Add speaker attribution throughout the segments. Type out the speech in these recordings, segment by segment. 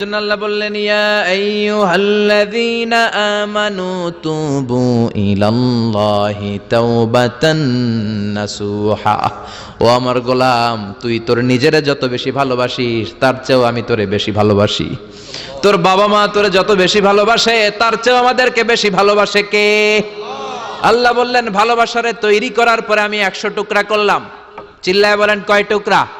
Speaker 1: আল্লাহ বললেন, ইয়া আইয়ুহাল্লাযীনা আমানু তুবু ইলাল্লাহি তাওবাতান নাসুহা। ও আমার গোলাম, তুই তোর নিজেরে যত বেশি ভালোবাসিস, তার চেয়েও আমি তোরে বেশি ভালোবাসি। তোর বাবা মা তোরে যত বেশি ভালোবাসে, তার চেয়েও আমাদেরকে বেশি ভালোবাসে কে? আল্লাহ বললেন, ভালোবাসারে তৈরি করার পরে আমি একশো টুকরা করলাম। চিল্লায় বলেন, কয় টুকরা?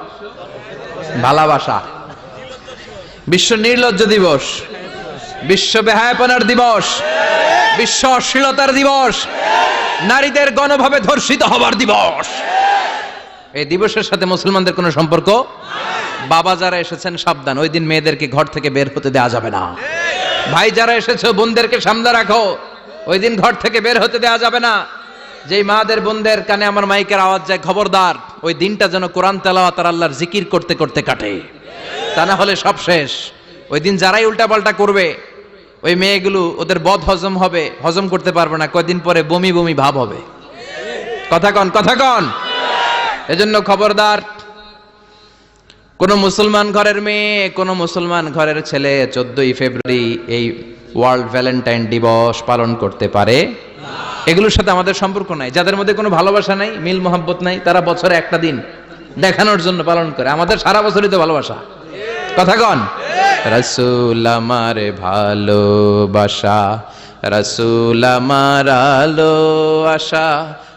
Speaker 1: ভালোবাসা। বিশ্ব নির্লজ্জ দিবস, বিশ্ব বেহায়াপনার দিবস, বিশ্ব অশ্লীলতার দিবস, নারীদের গণভাবে ধর্ষিত হবার দিবস। এই দিবসের সাথে মুসলমানদের কোনো সম্পর্ক? বাবা যারা এসেছেন, সাবধান। ওই দিন মেয়েদেরকে ঘর থেকে বের হতে দেওয়া যাবে না। ভাই যারা এসেছে, বোনদেরকে সামনে রাখো। ওই দিন ঘর থেকে বের হতে দেওয়া যাবে না। যেই মাদের বোনদের কানে আমার মাইকের আওয়াজ যায়, খবরদার, ওই দিনটা যেন কোরআন তেলাওয়াত আর আল্লাহর জিকির করতে করতে কাটে। তা না হলে সব শেষ। ওই দিন যারাই উল্টাপাল্টা করবে, ওই মেয়েগুলো ওদের বদ হজম হবে, হজম করতে পারবে না। কয়দিন পরে বমি বমি ভাব হবে। কথা কন কথা কন। এজন্য খবরদার কোন মুসলমান ঘরের মেয়ে, কোন মুসলমান ঘরের ছেলে চোদ্দই ফেব্রুয়ারি এই ওয়ার্ল্ড ভ্যালেন্টাইন দিবস পালন করতে পারে। এগুলোর সাথে আমাদের সম্পর্ক নাই। যাদের মধ্যে কোনো ভালোবাসা নাই, মিল মোহাব্বত নাই, তারা বছরে একটা দিন দেখানোর জন্য পালন করে। আমাদের সারা বছরই তো ভালোবাসা। কথা কন? রসুল আমার ভালোবাসা, রসুল আমার আলো আশা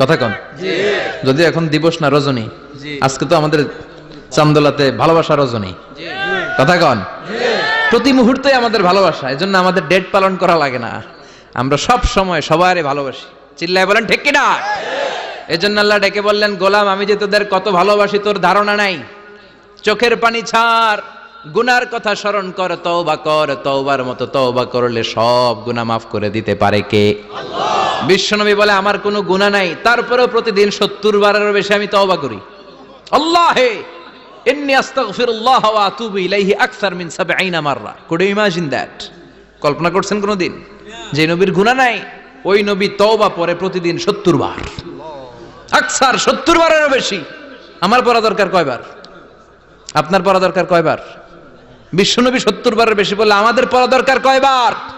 Speaker 1: কথা কন। যদি এখন দিবস না রজনী আজকে তো আমাদের চান্দোলাতে ভালোবাসা রজনী। কথা কন। প্রতি মুহূর্তে আমাদের ভালোবাসা এই জন্য আমাদের ডেট পালন করা লাগে না। আমরা সব সময় সবারই ভালোবাসি। চিল্লায় বলেন ঠিক কিনা? এই জন্য আল্লাহ ডেকে বললেন গোলাম আমি যে তোদের কত ভালোবাসি তোর ধারণা নাই। চোখের পানি ছাড় গুনার কথা স্মরণ কর তওবা কর তওবার মতো তওবা করলে সব গুনাহ মাফ করে দিতে পারে কে? বিশ্বনবী বলে, আমার কোনো গুণা নাই। তারপরেও প্রতিদিন সত্তর বারেরও বেশি আমি তওবা করি। আল্লাহ হে ইন্নি আকসার 70 মাররা। Could you imagine that? কল্পনা করছেন নবীর নাই, ওই নবী পরে প্রতিদিন 70 বার। আকসার 70 বারেরও বেশি। আমার দরকার কয়বার? আপনার পড়া দরকার কয়বার? বিশ্বনবী 70 বারের বেশি বললে, আমাদের পড়া দরকার কয়বার?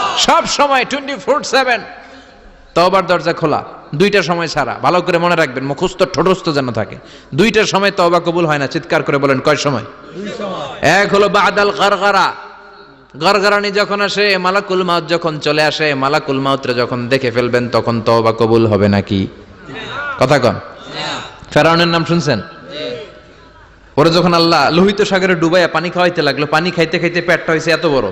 Speaker 1: সব সময় টোয়েন্টি ফোর সেভেন তবার দরজা খোলা, দুইটা সময় ছাড়া ভালো করে মনে রাখবেন, মুখস্থ, ঠোঁটস্থ যেন থাকে। দুইটার সময় তবা কবুল হয় না, চিৎকার করে বলেন, কয় সময়? এক হলো বাদাল গারগারা। গরগরানি যখন আসে, মালাকুল মাউত যখন চলে আসে, মালাকুল মাউতরে যখন দেখে ফেলবেন, তখন তবা কবুল হবে নাকি? কথা কন। ফেরাউনের নাম শুনছেন? ওরা যখন আল্লাহ লোহিত সাগরে ডুবাইয়া পানি খাওয়াইতে লাগল, পানি খাইতে খাইতে পেটটা হয়েছে এত বড়।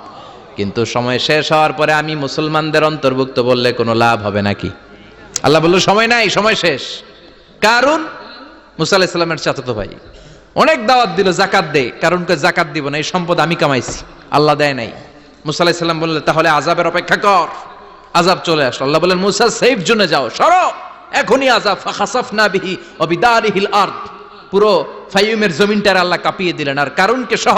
Speaker 1: কিন্তু সময় শেষ হওয়ার পরে আমি মুসলমানদের অন্তর্ভুক্ত বললে কোনো লাভ হবে নাকি? আল্লাহ বলল, সময় নাই, সময় শেষ। কারণ মুসা চাচাতো ভাই, অনেক দাওয়াত দিল জাকাত দে কারণ জাকাত দিব না, এই সম্পদ আমি কামাইছি, আল্লাহ দেয় নাই। মুসা বললেন তাহলে আজাবের অপেক্ষা কর আজাব চলে আসলো। আল্লাহ বলেন মুসা, সেফ জোনে যাও, সরো, এখনই আজাব ফাখাসাফ না বিহি অবিদারিহিল আর্দ। পুরো ফাইয়ুমের জমিনটার আল্লাহ কাঁপিয়ে দিলেন। আর কারণকে সহ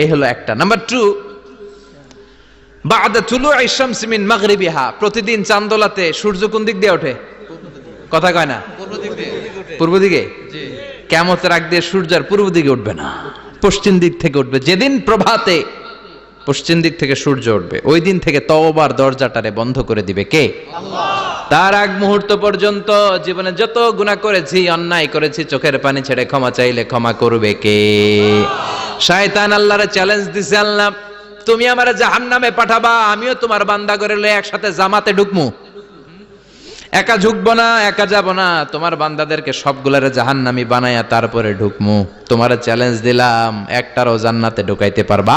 Speaker 1: এই হলো একটা। নাম্বার টু বাদা তুলু ইশামস মিন মাগরিবিহা। প্রতিদিন চান্দোলাতে সূর্য কোন দিক দিয়ে ওঠে? কথা কয় না? পূর্ব দিকে? কেমতের আগ দিয়ে সূর্য আর পূর্ব দিকে উঠবে না। পশ্চিম দিক থেকে উঠবে। যেদিন প্রভাতে পশ্চিম দিক থেকে সূর্য উঠবে। ওই দিন থেকে তওবার দরজাটারে বন্ধ করে দিবে কে? তার আগ মুহূর্ত পর্যন্ত জীবনে যত গুনাহ করেছি অন্যায় করেছি চোখের পানি ছেড়ে ক্ষমা চাইলে ক্ষমা করবে কে? শয়তান আল্লাহরে চ্যালেঞ্জ দিছে আল্লাহ তুমি আমারে জাহান্নামে পাঠাবা আমিও তোমার বান্দা করে একসাথে জামাতে ঢুকমু। একা ঝুঁকবো না একা যাব না তোমার বান্দাদেরকে সবগুলারে জাহান্নামি বানায়া তারপরে ঢুকমু। তোমার চ্যালেঞ্জ দিলাম একটারও জান্নাতে ঢুকাইতে পারবা